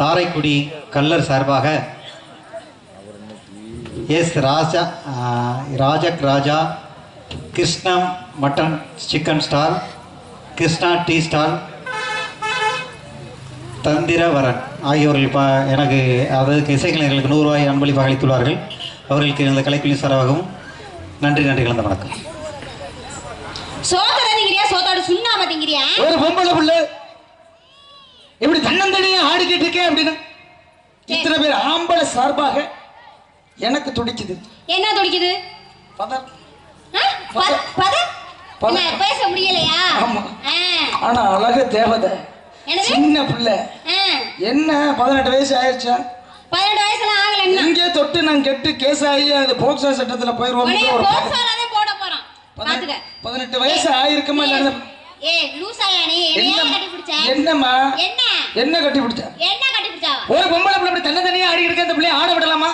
தாரைக்குடி கல்லர் சார்பாக எஸ் ராஜா ராஜக் ராஜா கிருஷ்ணம் mutton chicken stall Krishna tea stall தந்திரவரன் ஆகியோர்கள் பா எனக்கு அதாவது இசைக்கலைஞர்களுக்கு நூறு ரூபாய் அன்பளிப்பாக அளித்துள்ளார்கள். அவர்களுக்கு இந்த கலைக்குழு சார்பாகவும் நன்றி நன்றி கலந்த வணக்கம். சோத திங்கிறியா சோதோட சுண்ணாம திங்கிறியா? ஒரு பொம்பளை புள்ள. இப்படி தன்னந்தனியா ஆடிக்கிட்டு இருக்கேன் அப்படின்னு? இத்தனை பேர் ஆம்பளை சார்பாக எனக்கு துடிக்குது. என்ன துடிக்குது? பதர். பேச முடியலையா. ஆனா அழகு தேவதை. சின்ன புள்ள. என்ன பதினெட்டு வயசு ஆயிடுச்சா? பதினெட்டு வயசுல ஆகல. இங்கே தொட்டு நான் கெட்டு கேஸ் ஆகி அது போக்சோ சட்டத்துல போயிருவோம். பதினெட்டு வயசு ஆயிருக்குமா இல்ல ஏய், லூசாயா நீ? என்ன கட்டி பிடிச்ச? என்னம்மா என்ன? என்ன கட்டி பிடிச்ச என்ன கட்டி பிடிச்சாவா? ஒரு பொம்பளை புள்ள இப்படி தன்னந்தனியா ஆடி இருக்க அந்த பிள்ளைய ஆட விடலாமா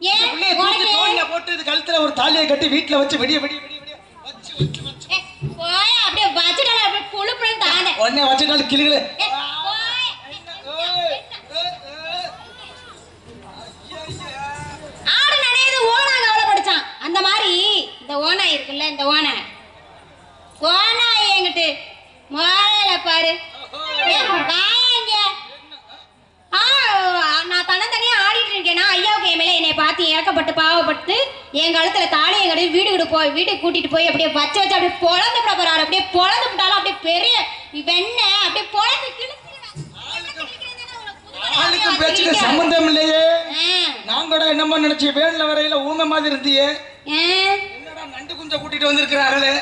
ஏன்? உனக்கு- தோல்ல போட்டு இது கழுத்துல ஒரு தாலியை கட்டி வீட்டுல வச்சு வெடிய வெடிய வச்சு வச்சு வச்சு ஏய், போயா, அப்படியே வச்சுட்டாலே அப்படியே புழு புழுன்னு தானே. உடனே வச்சுட்டாலும் கிளிகளே. ஆடு நனையுது, ஓநாய் கவலைப்படுச்சான். அந்த மாதிரி இந்த ஓநாய் இருக்குல்ல இந்த ஓநாய் ஓநாய் என்கிட்ட முதல்ல பாரு. நான் தன்னந்தனியா ஆடிட்டு இருக்கேனா. ஐயாவுக்கு என் மேல என்னை பார்த்து இறக்கப்பட்டு பாவப்பட்டு என் கழுத்துல தாலியை கட்டி வீட்டுக்கு போய் வீட்டுக்கு கூட்டிட்டு போய் அப்படியே வச்சு வச்சு அப்படியே பொழந்து விட போறாரு. அப்படியே பொழந்து விட்டாலும் அப்படியே பெரிய வெண்ணெய் அப்படியே பொழந்து கிழிச்சிருவேன். ஆளுக்கும் பேச்சுக்கு சம்பந்தம் இல்லையே. நான் கூட என்னமோ நினைச்சேன் வேன்ல வரையில ஊமை மாதிரி இருந்தியே. என்னடா நண்டு குஞ்ச கூட்டிட்டு வந்திருக்கிறார்களே.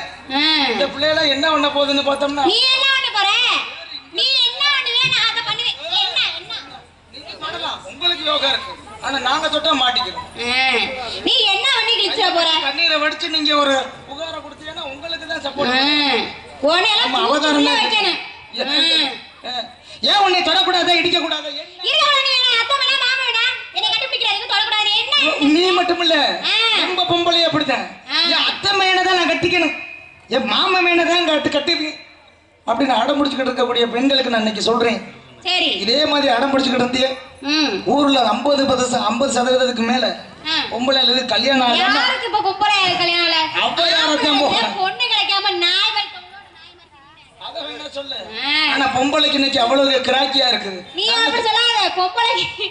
இந்த பிள்ளைகள என்ன பண்ண போகுதுன்னு பார்த்தோம்னா நீ என்ன பண்ண போற? நீ என்ன பண்ணுவே நான் அதை பண்ணுவேன்? என்ன என்ன? நீங்க பண்ணலாம். உங்களுக்கு யோகா இருக்கு. ஆனா நாங்க தொட்டா மாட்டிக்கிறோம். நீ என்ன பண்ணி கிழிச்சிட போற? கண்ணீரை வடிச்சு நீங்க ஒரு புகார கொடுத்தீங்கன்னா உங்களுக்கு தான் சப்போர்ட் ஆமா, அவதாரம் வைக்கணும். ஏன் உன்னை தொடக்கூடாது இடிக்க கூடாது நீ? மட்டும் இல்ல. நம்ம ஆ. என் அத்தை மேனை தான் நான் கட்டிக்கணும். என் மாமா மேனை தான் கட்டு கட்டுவேன் அப்படின்னு அடம் முடிச்சுக்கிட்டு இருக்கக்கூடிய பெண்களுக்கு நான் இன்னைக்கு சொல்றேன். சரி. இதே மாதிரி அடம் முடிச்சுக்கிட்டு இருந்தியே. ஊர்ல ஐம்பது ஐம்பது சதவீதத்துக்கு மேல. பொம்பளை அல்லது கல்யாணம் ஆகாம யாருக்கு இப்ப பொம்பளை கல்யாணம் ஆகல? பொண்ணு கிடைக்காம நாய் சொல்லு. ஆனா பொம்பளைக்கு இன்னைக்கு அவ்வளவு கிராக்கியா இருக்குது. நீ அப்படி சொல்லாத. பொம்பளைக்கு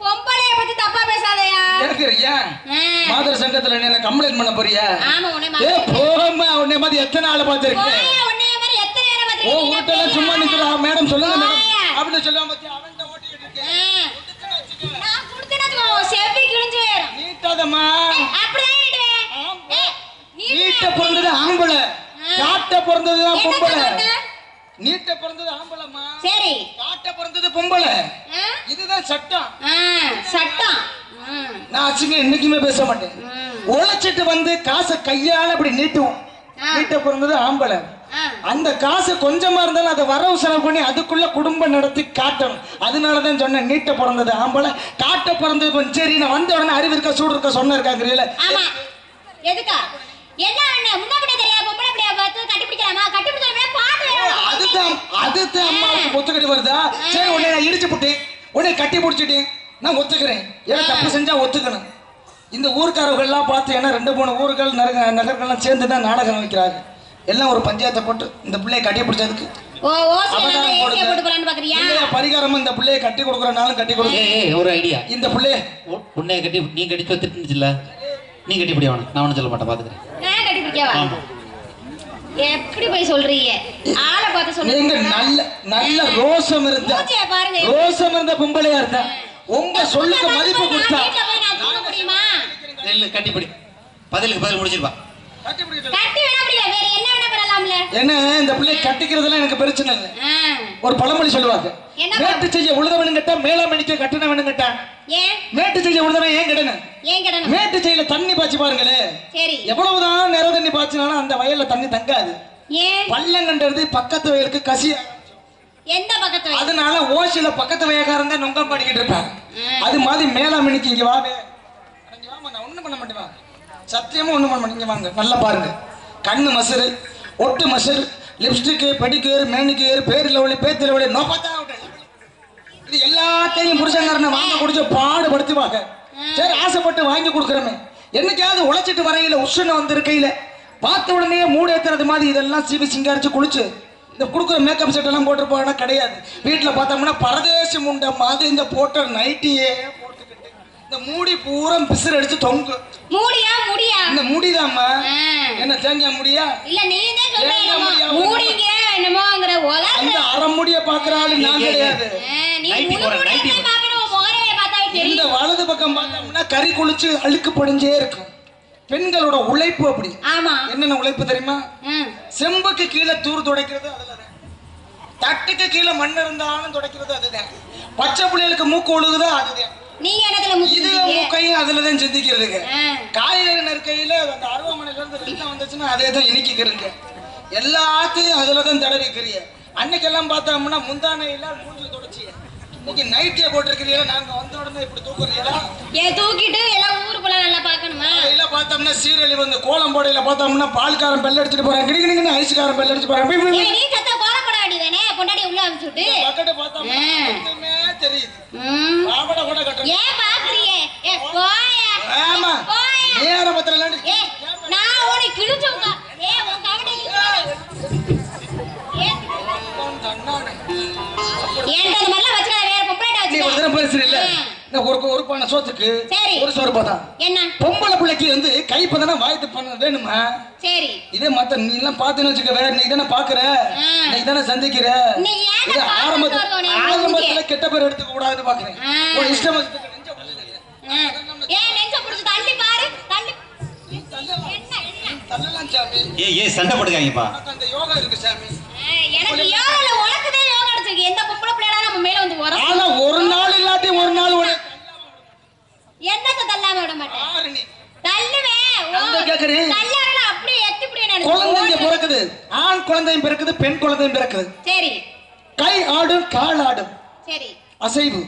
பொம்பளைய பத்தி தப்பா பேசாதயா ஆ. மாதர் சங்கத்துல என்ன கம்ப்ளைண்ட் பண்ண போறியா ஆமா உன்னை ஏ போமா உன்னை மாதிரி எத்தனை ஆளை பார்த்திருக்கேன் உன்னைய மாதிரி எத்தனை நேரம் ஓ பார்த்திருக்கீங்க? வீட்டுல சும்மா நிக்கிறா மேடம் சொல்லுங்க மேடம் போயா. அப்படின்னு சொல்லுவான் பத்தியா அவன்கிட்ட ஓட்டிக்கிட்டு இருக்கேன். நான் கொடுத்தேன்னு வச்சுக்கோ, செவ்வி கிழிஞ்சு போயிரும். நீட்டாதம்மா. ஏய், நீட்டு. பிறந்தது ஆம்பளை. காட்ட பிறந்ததுதான் என்ன பொம்பளை? நீட்ட பிறந்தது ஆம்பளைம்மா. சரி. காட்ட பிறந்தது பொம்பளை? இதுதான் சட்டம். சட்டம். நான் அசிங்கம் என்னைக்குமே பேச மாட்டேன். உழைச்சிட்டு வந்து காசை கையால அப்படி நீட்டுவோம். நீட்ட பிறந்தது ஆம்பளை. அந்த காசு கொஞ்சமா இருந்தாலும் அதை வரவு செலவு பண்ணி அதுக்குள்ள குடும்பம் நடத்தி காட்டணும். அதனாலதான் சொன்னேன் நீட்ட பிறந்தது ஆம்பளை. காட்ட பிறந்தது. சரி நான் வந்த உடனே அறிவு இருக்கா சூடு இருக்கா சொன்ன இருக்காங்கிறீங்கள எதுக்கா? என்ன அண்ணே முன்ன பின்ன தெரியாது பொம்பளை பிள்ளைய பார்த்து கட்டி பிடிக்கலாமா கட்டி பிடிக்கலாமா பாத்து அதுதான் அம்மாவுக்கு ஒத்துக்கிட்டு வருதா? சரி உடனே நான் இடிச்சு போட்டேன். உடனே கட்டி பிடிச்சிட்டேன் நான் ஒத்துக்கிறேன். ஏன்னா தப்பு செஞ்சா ஒத்துக்கணும். இந்த ஊர்க்காரர்கள்லாம் பார்த்து ஏன்னா ரெண்டு மூணு ஊர்கள் நகர நகர்கள்லாம் சேர்ந்து தான் நாடகம் வைக்கிறாங்க. எல்லாம் ஒரு பஞ்சாயத்தை போட்டு இந்த பிள்ளைய கட்டி பிடிச்சதுக்கு. பரிகாரமா இந்த பிள்ளைய கட்டி கொடுக்குறனாலும் கட்டி கொடுக்க ஒரு ஐடியா இந்த பிள்ளைய உன்னை கட்டி நீ கட்டி வச்சுட்டுல நீ கட்டி பிடி நான் ஒன்றும் சொல்ல மாட்டேன் பார்த்துக்கிறேன் நான் கட்டி பிடிக்கவா ஆமா எப்படி போய் சொல்றீங்க? ஆளை பார்த்து நீங்க சொல்லுங்க நல்ல நல்ல ரோசம் இருந்தா ரோசம் இருந்த பொம்பளையா இருந்தா உங்க சொல்லுக்கு மதிப்பு கொடுத்தா வீட்டுல போய் நான் தூங்க முடியுமா? நெல்லு கட்டி பிடி. பதிலுக்கு பதில் கட்டி வேற என்ன வேணா பண்ணலாம்ல? என்ன இந்த பிள்ளைய கட்டிக்கிறதுலாம் எனக்கு பிரச்சனை இல்லை. ஒரு பழமொழி சொல்லுவாங்க. என்ன மேட்டு செய்ய உழுதவனும் கேட்டா மேலாமணிக்க கட்டினவனும் கேட்டா ஏன்? மேட்டு செய்ய உழுதவன் ஏன் கிடணும் மேட்டு செய்யல தண்ணி பாய்ச்சி பாருங்களே. சரி. எவ்வளவுதான் நிற தண்ணி பாய்ச்சினாலும் அந்த வயல்ல தண்ணி தங்காது. கண்டது பக்கத்து வயலுக்கு கசி எந்த பக்கத்து? அதனால ஓசில பக்கத்து வயக்காரன் தான் நொங்கம் பாடிக்கிட்டு இருப்பாங்க. அது மாதிரி மேலாமணிக்கு இங்க வாவே நான் ஒண்ணும் பண்ண மாட்டேன். சத்தியமா ஒண்ணும் பண்ண மாட்டேன். இங்க வாங்க நல்லா பாருங்க. கண்ணு மசரு ஒட்டு மசரு லிப்ஸ்டிக்கு பெடிக்யூர் மேனிக்யூர் பேர் லெவலி பேத்து லெவலி நோப்பத்தா இது எல்லாத்தையும் புருஷங்காரனை வாங்க குடிச்சு பாடுபடுத்துவாங்க. சரி ஆசைப்பட்டு வாங்கி கொடுக்குறோமே. என்னைக்காவது உழைச்சிட்டு வரையில உஷ்ணம் வந்திருக்கையில பார்த்த உடனே மூடு ஏத்துறது மாதிரி இதெல்லாம் சீவி சிங்காரிச்சு குளிச்சு இந்த கொடுக்குற மேக்கப் செட் எல்லாம் போட்டுருப்பாங்கன்னா கிடையாது. வீட்டில் பார்த்தோம்னா பரதேசி முண்டை மாதிரி இந்த போட்ட நைட்டியே போட்டுக்கிட்டு இந்த மூடி பூரா பிசிறு அடிச்சு தொங்கு. மூடியா முடியா? இந்த முடிதாம்மா. என்ன தேங்காய் முடியா? இல்ல நீ தான் சொல்ற ஏங்க என்னமோ? முடியா? மூடிங்க என்னமோங்கிற உலக அந்த அரை முடிய பாக்குற ஆளு நான் கிடையாது. நீ நைட்டி முழு போடுறேன், நைட்டி முடியை பார்க்கணும் உன் முகரையை பார்த்தாவே இந்த வலது பக்கம் பார்த்தோம்னா கறி குளிச்சு அழுக்கு படிஞ்சே இருக்கும். பெண்களோட உழைப்பு அப்படி. ஆமா. என்னென்ன உழைப்பு தெரியுமா. செம்புக்கு கீழே தூர் துடைக்கிறது அதுலதான் தட்டுக்கு கீழே மண் இருந்தாலும் துடைக்கிறது அதுதான் பச்சை பிள்ளைகளுக்கு மூக்கு ஒழுகுதோ அதுதான் நீங்க இடத்துல இது முக்கிய மூக்கையும் அதுலதான் சிந்திக்கிறதுங்க. காய்கறி நெருக்கையில அந்த அருவாமனையில இருந்து ரத்தம் வந்துச்சுன்னா அதே தான் இனிக்கிறீங்க எல்லாத்தையும் அதுலதான் தடவிக்கிறீங்க. அன்னைக்கெல்லாம் பார்த்தோம்னா முந்தானையில மூஞ்சி தொடச்சி இன்னைக்கு நைட்டிய போட்டிருக்கிறீங்களா? நாங்க வந்த உடனே இப்படி தூக்குறீங்களா? ஏன் தூக்கிட்டு எல்லாம் ஊருக்குள்ள நல்லா பார்க்கணுமா? இல்ல பார்த்தோம்னா சீரழி வந்து கோலம் போடையில பார்த்தோம்னா பால்காரன் பெல் அடிச்சுட்டு போறான். கிடிக்கிடிங்கன்னு ஐஸ்காரன் பெல் அடிச்சு. ஏய், நீ சத்த கோலப்பட வேண்டியதானே பொண்டாடி உள்ள அனுப்பிச்சுட்டு பக்கெட்டை பார்த்தோம்னா தெரியுது. பாவடை கூட கட்டணும் ஏன் பாக்குறியே ஏ போயா. ஆமா. நேர பத்திரம் ஏ நான் உன்னை கிழிச்சவங்க. இந்த ஒரு ஒரு பானை சோத்துக்கு சரி. ஒரு சோறு பார்த்தா என்ன பொம்பளை பிள்ளைக்கு வந்து கைப்பதனா வாய்த்து பண்ண வேணுமா சரி இதே மத்த நீ எல்லாம் பாத்துன்னு நீ தானே பாக்குற. நீ தானே சந்திக்கிற ஆரம்பத்துல? கெட்ட பேர் எடுத்துக்க கூடாதுன்னு பாக்குறேன். உன் இஷ்டம் வச்சுக்க நெஞ்ச உடைச்சுக்க. ஆ. ஏன் நெஞ்ச புடிச்சு தள்ளி பாரு தள்ளி தள்ளலாம். என்ன என்ன தள்ளலாம் சாமி ஏய் ஏய் சண்டை எனக்கு யோகால யோகா அடிச்சிருக்கு எந்த பொம்பளை பிள்ளைடா நம்ம மேல வந்து ஆனா ஒரு நாள் இல்லாட்டி ஒரு நாள் ஒரு என்னத்த தள்ளாம விட மாட்டேன்? தள்ளுவேன். கேக்குறேன். தள்ளாரல அப்படியே எத்தி இப்படி குழந்தைங்க நினைச்சு பிறக்குது. ஆண் குழந்தையும் பிறக்குது பெண் குழந்தையும் பிறக்குது. சரி. கை ஆடும் கால் ஆடும். சரி. அசைவு.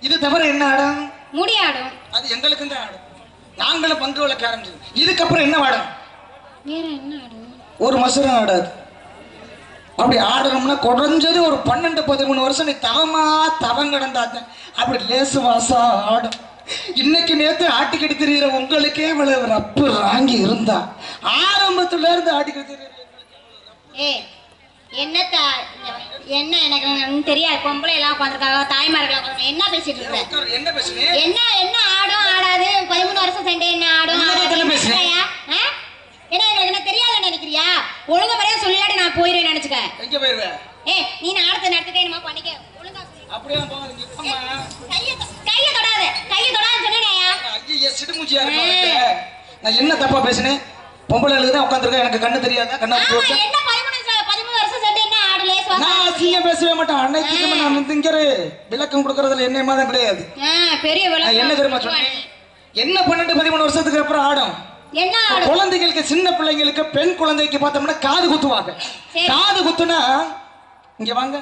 இது தவிர என்ன ஆடும்? முடியாடும் அது எங்களுக்கு தான் ஆடும். நாங்களும் பங்கு விளக்க ஆரம்பிச்சது. இதுக்கப்புறம் என்ன ஆடும்? வேற என்ன ஆடும்? ஒரு மசரம் ஆடாது. அப்படி ஆடணும்னா குறைஞ்சது ஒரு பன்னெண்டு பதிமூணு வருஷம் நீ தவமா தவம் கிடந்தாத்த அப்படி லேசு வாசா ஆடும். இன்னைக்கு நேத்து ஆட்டிக்கிட்டு திரியிற உங்களுக்கே இவ்வளவு ரப்பு ராங்கி இருந்தா. ஆரம்பத்துல இருந்து ஆட்டிக்கிட்டு திரியிற ஏ என்னத்தா என்ன எனக்கு தெரியாது. பொம்பளை எல்லாம் உட்காந்துருக்காங்க தாய்மார்கள் என்ன பேசிட்டு இருக்க? என்ன என்ன ஆடும் ஆடாது? பதிமூணு வருஷம் சண்டை என்ன ஆடும்? ஆடாது என்ன என்ன தெரியாதுன்னு நினைக்கிறியா? ஒழுங்க முறையா சொல்லிடாடி நான் போயிருவேன் நினைச்சுக்க. எங்க போயிருவ? ஏ நீ நாடத்தை நடத்திட்டே என்னமா பண்ணிக்க. ஒழுங்கா. அப்படியே கையை கையை தொடாத. கையை தொடாத சொன்னேயா ஐயா. சிடுமூச்சியா நான் என்ன தப்பா பேசினேன்? பொம்பளை தான் உட்காந்துருக்கேன் எனக்கு கண்ணு தெரியாதா? கண்ணை என்ன நான் அசிங்கம் பேசவே மாட்டான். அன்னைக்கு நான் வந்து இங்க. விளக்கம் கொடுக்கறதுல என்ன தான் கிடையாது. பெரிய. என்ன தெரியுமா சொன்னேன்? என்ன பன்னெண்டு பதிமூணு வருஷத்துக்கு அப்புறம் ஆடும்? குழந்தைகளுக்கு சின்ன பிள்ளைங்களுக்கு பெண் குழந்தைக்கு பார்த்தோம்னா காது குத்துவாங்க. காது குத்துனா இங்க வாங்க.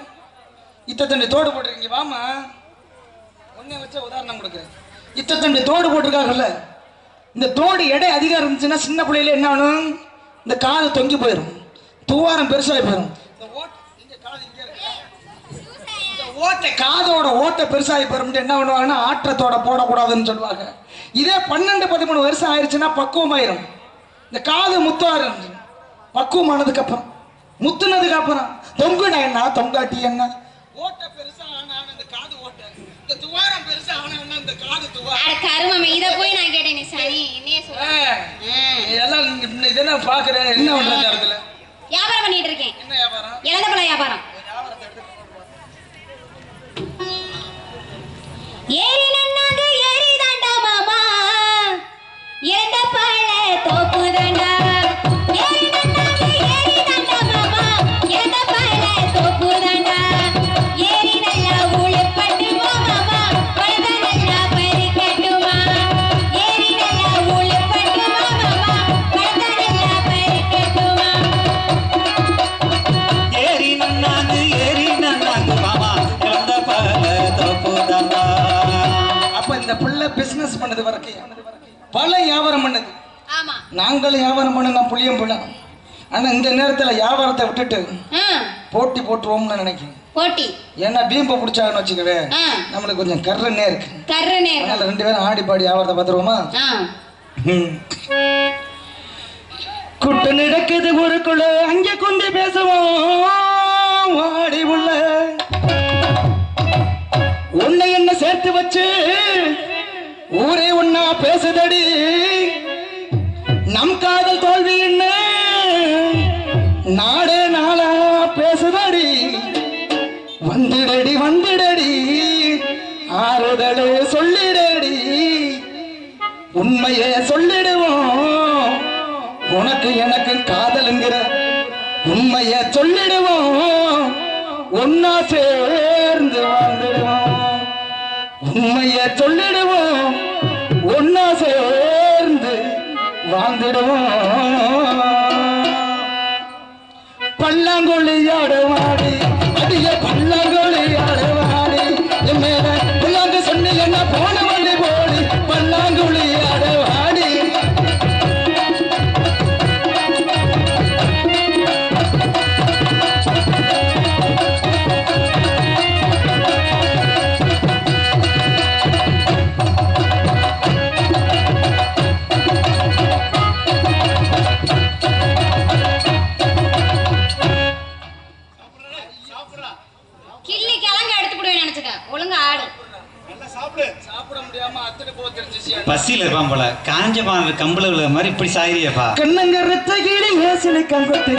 இத்த தண்டி தோடு போட்டிருக்கீங்க வாமா ஒன்னே வச்ச உதாரணம் கொடுக்குறேன். இத்த தண்டி தோடு போட்டிருக்காங்கல்ல இந்த தோடு எடை அதிகம் இருந்துச்சுன்னா சின்ன பிள்ளையில என்ன ஆகும் இந்த காது தொங்கி போயிடும் துவாரம் பெருசாகி போயிடும் இந்த ஓட்டை இங்க காது இங்க இருக்கு. இந்த ஓட்டை காதோட ஓட்டை பெருசாகி போயிடும் என்ன பண்ணுவாங்கன்னா ஆற்றத்தோட போடக்கூடாதுன்னு சொல்லுவாங்க. இதே பன்னெண்டு பதிமூணு வருஷம் ஆயிடுச்சுன்னா பக்குவமாயிரும். இந்த காது முத்தாரு பக்குவமானதுக்கு அப்புறம் முத்துனதுக்கு அப்புறம் தொங்குனா என்ன? தொங்காட்டி என்ன? ஓட்டை பெருசா ஆனா இந்த காது ஓட்டை. இந்த துவாரம் பெருசா ஆனா இந்த காது துவாரம் கருமமே, இத போய் நான் கேட்டேன் நீ சனி, என்னைய சொல்ற? ஆ. இதெல்லாம் நீங்க இதெல்லாம் பாக்குறேன் என்ன பண்றது இடத்துல வியாபாரம் பண்ணிட்டு இருக்கேன் என்ன வியாபாரம்? இழந்த பழ வியாபாரம் ஏரி பிசினஸ் பண்ணது வரைக்கும். பல வியாபாரம் பண்ணுது. நாங்களும் வியாபாரம் பண்ண புளியம் பிள்ளை ஆனா இந்த நேரத்துல வியாபாரத்தை விட்டுட்டு போட்டி போட்டுருவோம்னு நினைக்கிறேன். போட்டி. ஏன்னா பீம்பை பிடிச்சாங்கன்னு வச்சுக்கவே ஆ. நம்மளுக்கு கொஞ்சம் கர்றனே இருக்கு. கர்ரு நேரம் அதனால ரெண்டு பேரும் ஆடி பாடி வியாபாரத்தை பார்த்துருவோமா? குட்டு நடக்குது ஊருக்குள்ள அங்கே கொண்டு பேசுவோம் வாடி உள்ள. உன்னை என்ன சேர்த்து வச்சு ஊரே ஒன்னா பேசுதடி. நம் காதல் தோல்வி என்ன? நாடே நாளா பேசுதடி. வந்துடடி வந்துடடி. ஆறுதலே சொல்லிடடி. உண்மையே சொல்லிடுவோம். உனக்கு எனக்கு காதலுங்கிற உண்மைய சொல்லிடுவோம். ஒன்னா சேர்ந்து வாழ்ந்துடுவோம். உண்மைய சொல்லிடுவோம் ஒன்னா சேர்ந்து வாழ்ந்துடுவோம். பல்லாங்குழி ஆடுவாடி இப்படி சாயிரியப்பா. கண்ணங்க ரத்தகிரி ஏசினை கங்கத்தை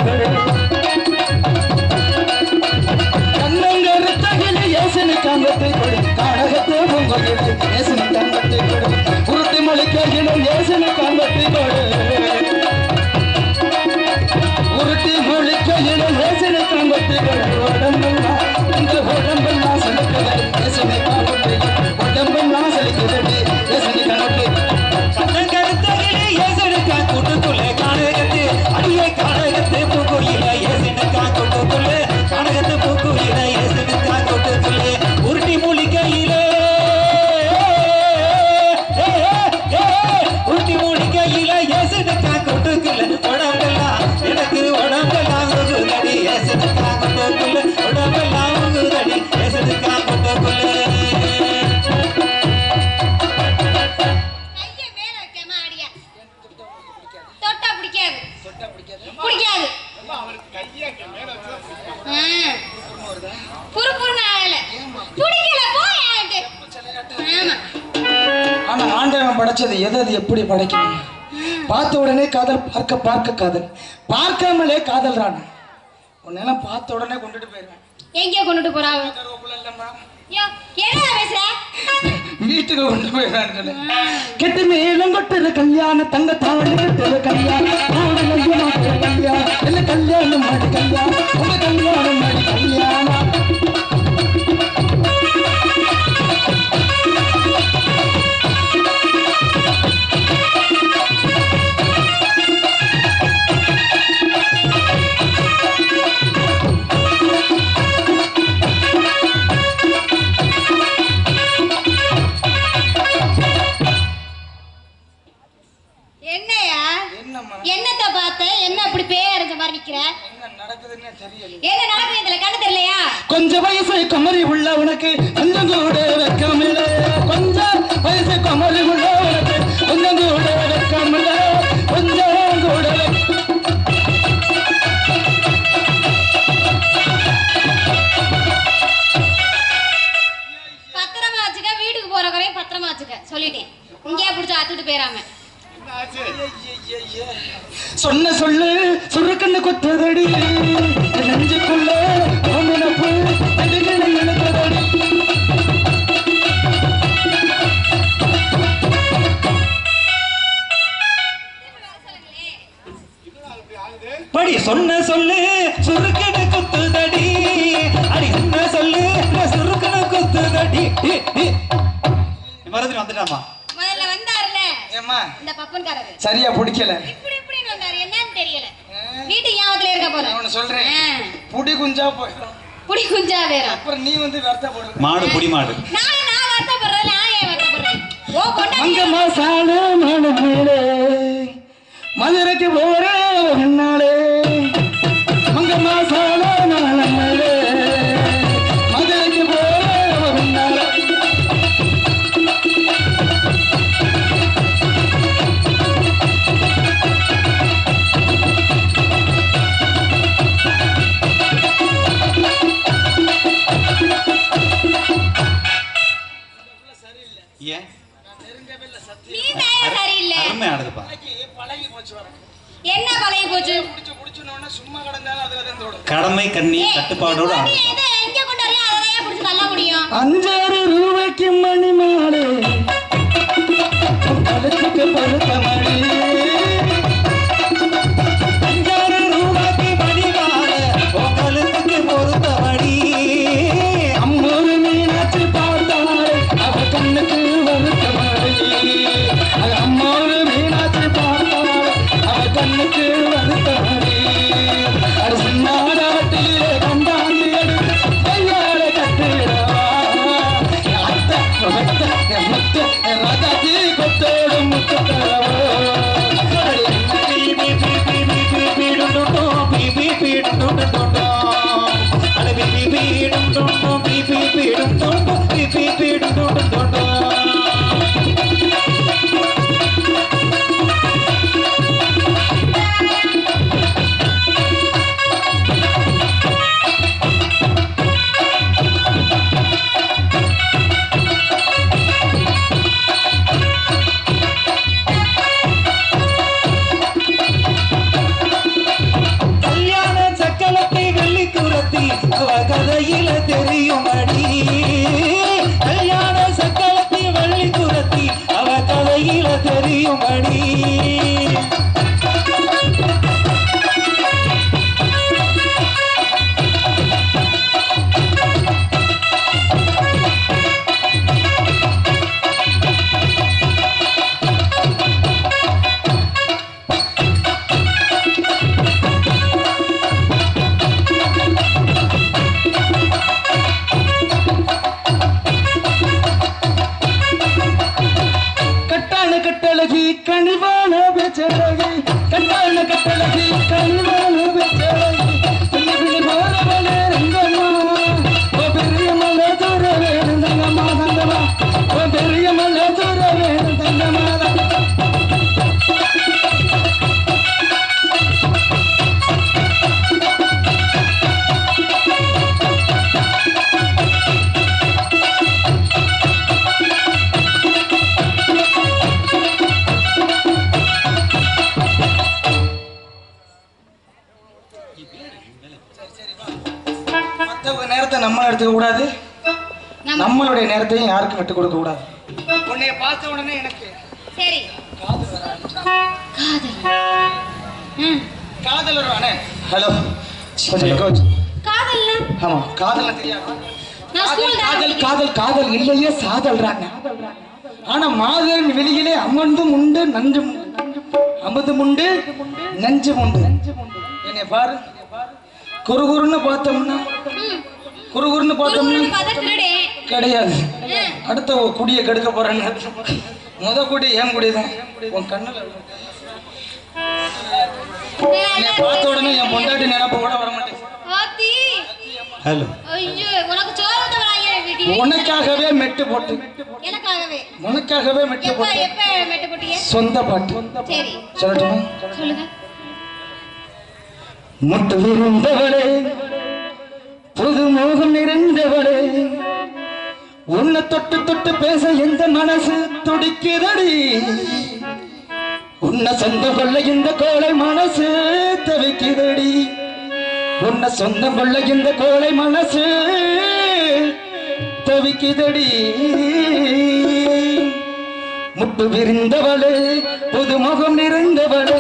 ஆண்டவன் படைச்சது எது அது எப்படி படைக்கணும் பார்த்த உடனே காதல் பார்க்க பார்க்க காதல். பார்க்காமலே காதல் ராணா உன்னெல்லாம் பார்த்த உடனே கொண்டுட்டு போயிருவேன். எங்கே கொண்டுட்டு போறாங்க. வீட்டுக்கு கொண்டு போயிடறான்னு கெட்டு மேலும் கல்யாண தங்க தாவணி கல்யாணம் கல்யாணம் கல்யாணம் கல்யாணம் கல்யாணம். இதுல கண்ணு தெரியலையா? கொஞ்ச வயசு குமரி உள்ள உனக்கு கொஞ்சம் சொல்லிட்டே இருக்க போறேன் சொல்றேன். புடி குஞ்சா போயிடும். புடி குஞ்சா வேற. அப்புறம் நீ வந்து வருத்த போடுற மாடு புடி மாடு. நான் நான் வர்த்த போறேன் நான் ஏன் வர்த்த போறேன் ஓ கொண்டா அங்க மசாலு மனதிலே மதுரைக்கு போறேன் உன்னாலே மங்க மசாலு கடமை கண்ணி கட்டுப்பாடோடு அஞ்சு ரூபாய்க்கு மணி. விஷயத்தையும் யாருக்கு விட்டு கொடுக்க கூடாது? உன்னைய பார்த்த உடனே எனக்கு சரி. காதல் ஹலோ காதல் ஆமா காதல் தெரியாம காதல் காதல் காதல் இல்லையே சாதல்றாங்க. ஆனா மாதரன் வெளியிலே அமர்ந்தும் உண்டு நஞ்சும் அமர்ந்தும் உண்டு நஞ்சும் உண்டு. என்னை பாரு. குறுகுறுன்னு பார்த்தோம்னா குறுகுறுன்னு பார்த்தோம்னா கிடையாது. அடுத்த குடியை கெடுக்க போறேன்னு. முத குடி ஏன் குடிதான்? உன் கண்ணுல. பார்த்த உடனே என் பொண்டாட்டி நினைப்ப கூட வர மாட்டேன் ஹலோ. உனக்காகவே மெட்டு போட்டு. உனக்காகவே மெட்டு போட்டு. சொந்த பாட்டு. சொல்லட்டுமா? முட்டு விருந்தவளே புது மோகம் நிறைந்தவளே. உன்னை தொட்டு தொட்டு பேச எந்த மனசு துடிக்கிறடி? உன்னை சொந்தம் கொள்ள இந்த கோளை மனசு தவிக்கிறடி. உன்னை சொந்தம் கொள்ள இந்த கோளை மனசு தவிக்குதடி முட்டு விரிந்தவளே புதுமுகம் நிறைந்தவளே.